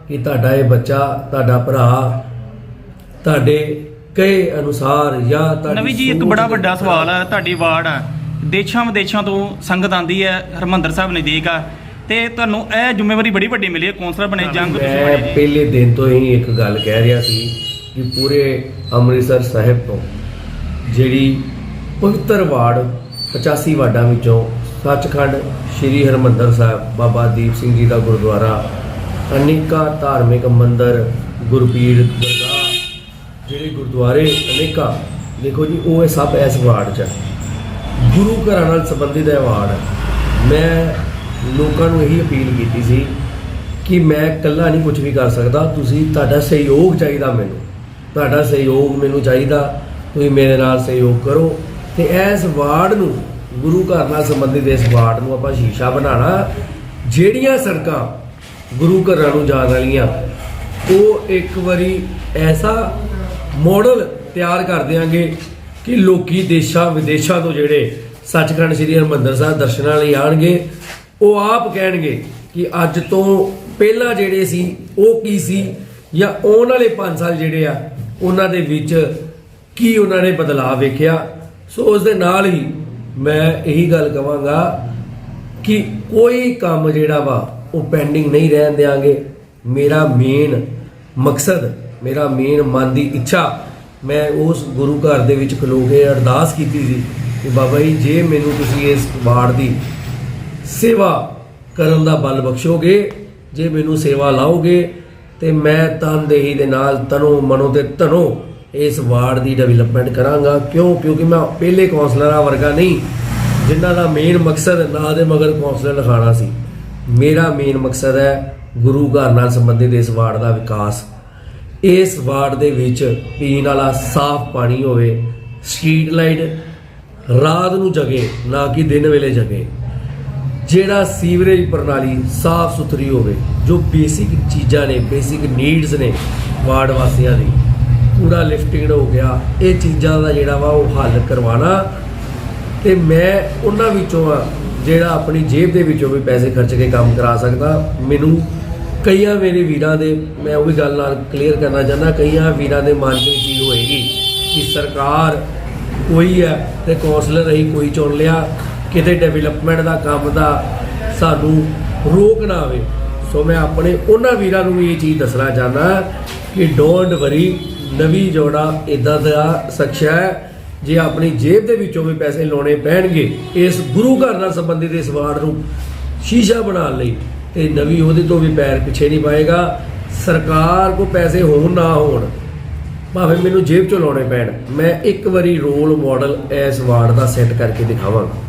ਕਿ ਤੁਹਾਡਾ ਇਹ ਬੱਚਾ ਤੁਹਾਡਾ ਭਰਾ ਤੁਹਾਡੇ ਕਹੇ ਅਨੁਸਾਰ ਜਾਂ ਤੁਹਾਡੀ ਨਵੀ ਜੀ ਇੱਕ ਬੜਾ ਵੱਡਾ ਸਵਾਲ ਹੈ ਤੁਹਾਡੀ ਵਾਰਡ ਹੈ ਦੇਸ਼ਾਂ ਵਿਦੇਸ਼ਾਂ ਤੋਂ ਸੰਗਤ ਆਂਦੀ ਹੈ ਹਰਮੰਦਰ ਸਾਹਿਬ ਨਜ਼ਦੀਕ ਆ। ਤੇ ਤੁਹਾਨੂੰ ਇਹ ਜ਼ਿੰਮੇਵਾਰੀ ਬੜੀ ਵੱਡੀ ਮਿਲੀ ਹੈ ਕੌਂਸਲਰ ਬਣੇ ਜੰਗ ਤੁਸੀਂ ਮੈਂ ਬਣੇ। ਜੀ ਪਹਿਲੇ ਦਿਨ ਤੋਂ ਹੀ ਇੱਕ ਗੱਲ ਕਹਿ ਰਿਹਾ ਸੀ ਕਿ ਪੂਰੇ ਅੰਮ੍ਰਿਤਸਰ ਸਾਹਿਬ ਤੋਂ ਜਿਹੜੀ ਪਵਿੱਤਰ ਵਾਰਡ 85 ਵਾਰਡਾਂ ਵਿੱਚੋਂ ਸੱਚਖੰਡ ਸ੍ਰੀ ਹਰਮੰਦਰ ਸਾਹਿਬ ਬਾਬਾ ਦੀਪ ਸਿੰਘ ਜੀ ਦਾ ਗੁਰਦੁਆਰਾ ਅਨੇਕਾਂ ਧਾਰਮਿਕ ਮੰਦਰ ਗੁਰਪੀਰ ਦਰਗਾਹ ਜਿਹੜੇ ਗੁਰਦੁਆਰੇ ਅਨੇਕਾਂ ਦੇਖੋ ਜੀ ਉਹ ਇਹ ਸਭ ਇਸ ਵਾਰਡ 'ਚ ਹੈ ਗੁਰੂ ਘਰਾਂ ਨਾਲ ਸੰਬੰਧਿਤ ਇਹ ਵਾਰਡ ਹੈ ਮੈਂ ਲੋਕਾਂ ਨੂੰ ਇਹੀ ਅਪੀਲ ਕੀਤੀ ਸੀ ਕਿ ਮੈਂ ਇਕੱਲਾ ਨਹੀਂ ਕੁਝ ਵੀ ਕਰ ਸਕਦਾ, ਤੁਸੀਂ ਤੁਹਾਡਾ ਸਹਿਯੋਗ ਚਾਹੀਦਾ ਮੈਨੂੰ। ਤੁਹਾਡਾ ਸਹਿਯੋਗ ਮੈਨੂੰ ਚਾਹੀਦਾ, ਤੁਸੀਂ ਮੇਰੇ ਨਾਲ ਸਹਿਯੋਗ ਕਰੋ। ਤੇ ਇਸ ਵਾਰਡ ਨੂੰ, ਗੁਰੂ ਘਰ ਨਾਲ ਸੰਬੰਧਿਤ ਇਸ ਵਾਰਡ ਨੂੰ ਆਪਾਂ ਸ਼ੀਸ਼ਾ ਬਣਾਉਣਾ। ਜਿਹੜੀਆਂ ਸੜਕਾਂ ਗੁਰੂ ਘਰਾਂ ਨੂੰ ਜਾਣ ਵਾਲੀਆਂ, ਉਹ ਇੱਕ ਵਾਰੀ ਐਸਾ ਮਾਡਲ ਤਿਆਰ ਕਰ ਦਿਆਂਗੇ ਕਿ ਲੋਕੀ ਦੇਸ਼ਾਂ ਵਿਦੇਸ਼ਾਂ ਤੋਂ ਜਿਹੜੇ ਸੱਚਖੰਡ ਸ੍ਰੀ ਹਰਿਮੰਦਰ ਸਾਹਿਬ ਦਰਸ਼ਨਾਂ ਲਈ ਆਣਗੇ ਉਹ ਆਪ ਕਹਿਣਗੇ ਕਿ ਅੱਜ ਤੋਂ ਪਹਿਲਾਂ ਜਿਹੜੇ ਸੀ, ਉਹ ਕੀ ਸੀ? ਜਾਂ ਆਉਣ ਵਾਲੇ 5 ਸਾਲ ਜਿਹੜੇ ਆ, ਉਹਨਾਂ ਦੇ ਵਿੱਚ ਕੀ ਉਹਨਾਂ ਨੇ ਬਦਲਾਅ ਵੇਖਿਆ? ਸੋ ਉਸ ਦੇ ਨਾਲ ਹੀ ਮੈਂ ਇਹੀ ਗੱਲ ਕਵਾਂਗਾ ਕਿ ਕੋਈ ਕੰਮ ਜਿਹੜਾ ਵਾ, ਉਹ ਪੈਂਡਿੰਗ ਨਹੀਂ ਰਹਿਣ ਦਿਆਂਗੇ। ਮੇਰਾ ਮੇਨ ਮਕਸਦ, ਮੇਰਾ ਮੇਨ ਮਨ ਦੀ ਇੱਛਾ, ਮੈਂ ਉਸ ਗੁਰੂ ਘਰ ਦੇ ਵਿੱਚ ਖਲੋ ਕੇ ਅਰਦਾਸ ਕੀਤੀ ਸੀ ਕਿ ਬਾਬਾ ਜੀ, ਜੇ ਮੈਨੂੰ ਤੁਸੀਂ ਇਸ ਵਾਰਡ ਦੀ ਸੇਵਾ ਕਰਨ ਦਾ ਬਲ ਬਖਸ਼ੋਗੇ, ਜੇ ਮੈਨੂੰ ਸੇਵਾ ਲਾਓਗੇ, ਤੇ ਮੈਂ ਤਨਦੇਹੀ ਦੇ ਨਾਲ ਤਨੋ, ਮਨੋ ਤੇ ਧਨੋ ਇਸ ਵਾਰਡ ਦੀ ਡਿਵੈਲਪਮੈਂਟ ਕਰਾਂਗਾ। ਕਿਉਂ? ਕਿਉਂਕਿ ਮੈਂ ਪਹਿਲੇ ਕਾਉਂਸਲਰਾਂ ਵਰਗਾ ਨਹੀਂ, ਜਿਨ੍ਹਾਂ ਦਾ ਮੇਨ ਮਕਸਦ ਨਾ ਦੇ ਮਗਰ ਕੌਂਸਲਰ ਲਿਖਾਉਣਾ ਸੀ। ਮੇਰਾ ਮੇਨ ਮਕਸਦ ਹੈ ਗੁਰੂ ਘਰ ਨਾਲ ਸੰਬੰਧਿਤ ਇਸ ਵਾਰਡ ਦਾ ਵਿਕਾਸ। ਇਸ ਵਾਰਡ ਦੇ ਵਿੱਚ ਪੀਣ ਵਾਲਾ ਸਾਫ਼ ਪਾਣੀ ਹੋਵੇ ਸਟਰੀਟ ਲਾਈਟ ਰਾਤ ਨੂੰ ਜਗੇ, ਨਾ ਕਿ ਦਿਨ ਵੇਲੇ ਜਗੇ। ਜਿਹੜਾ ਸੀਵਰੇਜ ਪ੍ਰਣਾਲੀ ਸਾਫ਼ ਸੁਥਰੀ ਹੋਵੇ, ਜੋ ਬੇਸਿਕ ਚੀਜ਼ਾਂ ਨੇ ਬੇਸਿਕ ਨੀਡਸ ਨੇ, ਵਾਰਡ ਵਾਸੀਆਂ ਦੀ ਕੂੜਾ ਲਿਫਟਿੰਗ ਹੋ ਗਿਆ, ਇਹ ਚੀਜ਼ਾਂ ਦਾ ਜਿਹੜਾ ਵਾ ਉਹ ਹੱਲ ਕਰਵਾਉਣਾ। ਤੇ ਮੈਂ ਉਹਨਾਂ ਵਿੱਚੋਂ ਆ, ਜਿਹੜਾ ਆਪਣੀ ਜੇਬ ਦੇ ਵਿੱਚੋਂ ਵੀ ਪੈਸੇ ਖਰਚ ਕੇ ਕੰਮ ਕਰਾ ਸਕਦਾ। ਮੈਨੂੰ ਕਈਆਂ ਮੇਰੇ ਵੀਰਾਂ ਦੇ, ਮੈਂ ਉਹ ਵੀ ਗੱਲ ਨਾਲ ਕਲੀਅਰ ਕਰਨਾ ਚਾਹੁੰਦਾ, ਕਈਆਂ ਵੀਰਾਂ ਦੇ ਮਨ 'ਚ ਇਹ ਚੀਜ਼ ਹੋਏਗੀ ਕਿ ਸਰਕਾਰ ਕੋਈ ਹੈ ਤੇ ਕੌਂਸਲਰ ਅਸੀਂ ਕੋਈ ਚੁਣ ਲਿਆ। ਕਿਤੇ ਡਿਵੈਲਪਮੈਂਟ ਦਾ ਕੰਮ ਦਾ ਸਾਨੂੰ ਰੋਕ ਨਾ ਆਵੇ। ਸੋ ਮੈਂ ਆਪਣੇ ਉਹਨਾਂ ਵੀਰਾਂ ਨੂੰ ਵੀ ਇਹ ਚੀਜ਼ ਦੱਸਣਾ ਚਾਹੁੰਦਾ ਕਿ ਡੋਂਟ ਵਰੀ ਨਵੀਂ ਜੋੜਾ ਇਦਾਂ ਦਾ ਸਖਸ਼ਾ ਹੈ। ਜੇ ਆਪਣੀ ਜੇਬ ਦੇ ਵਿੱਚੋਂ ਵੀ ਪੈਸੇ ਲਾਉਣੇ ਪੈਣਗੇ, ਇਸ ਗੁਰੂ ਘਰ ਨਾਲ ਸੰਬੰਧਿਤ ਇਸ ਵਾਰਡ ਨੂੰ ਸ਼ੀਸ਼ਾ ਬਣਾਉਣ ਲਈ, ਤੇ ਨਵੀਂ ਉਹਦੇ ਤੋਂ ਵੀ ਪੈਰ ਪਿੱਛੇ ਨਹੀਂ ਪਾਏਗਾ। ਸਰਕਾਰ ਕੋ ਪੈਸੇ ਹੋਣ ਨਾ ਹੋਣ, ਭਾਵੇਂ ਮੈਨੂੰ ਜੇਬ ਚੋਂ ਲਾਉਣੇ ਪੈਣ, ਮੈਂ ਇੱਕ ਵਾਰੀ ਰੋਲ ਮਾਡਲ ਇਸ ਵਾਰਡ ਦਾ ਸੈੱਟ ਕਰਕੇ ਦਿਖਾਵਾਂਗਾ।